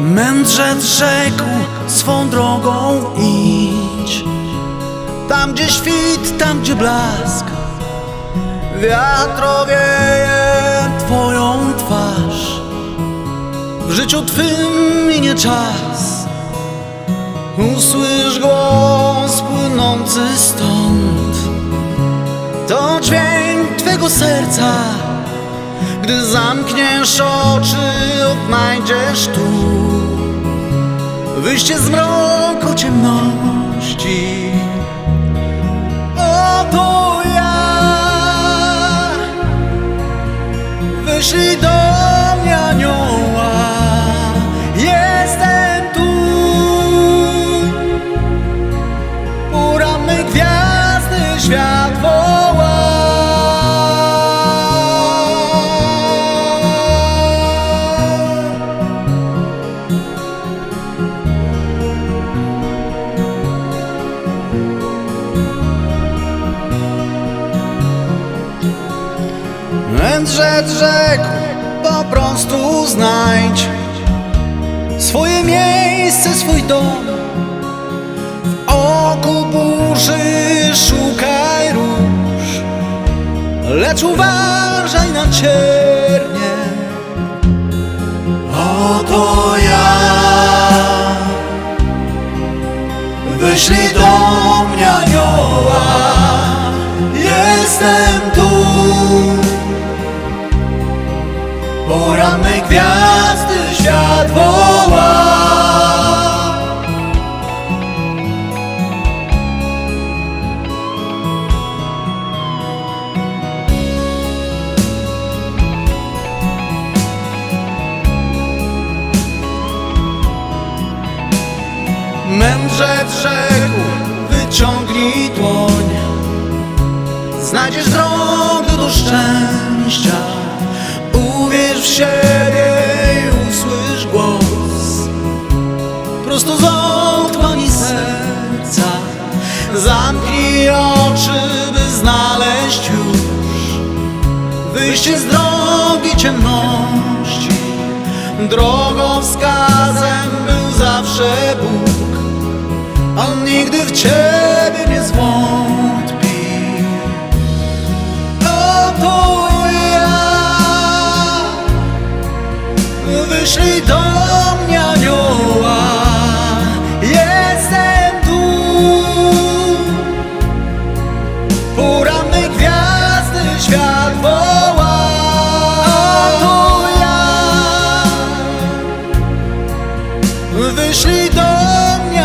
Mędrzec rzekł swą drogą idź. Tam gdzie świt, tam gdzie blask Wiatrowieje twoją twarz. W życiu twym minie czas. Usłysz głos płynący stąd. To dźwięk twego serca Gdy zamkniesz oczy, odnajdziesz tu Wyjście z mroku ciemności. Oto ja. Wyszli do Mędrzec rzekł, po prostu znajdź Swoje miejsce, swój dom. W oku burzy szukaj róż Lecz uważaj na ciernie. Oto ja. Wyślij do mnie anioła Jestem tu Porannej gwiazdy świat woła. Mędrzec rzekł, wyciągnij dłoń. Znajdziesz drogę do szczęścia siebie i usłysz głos. Prosto z otchłani serca Zamknij oczy, by znaleźć już Wyjście z drogi ciemności. Drogowskazem był zawsze Bóg On nigdy w ciebie dom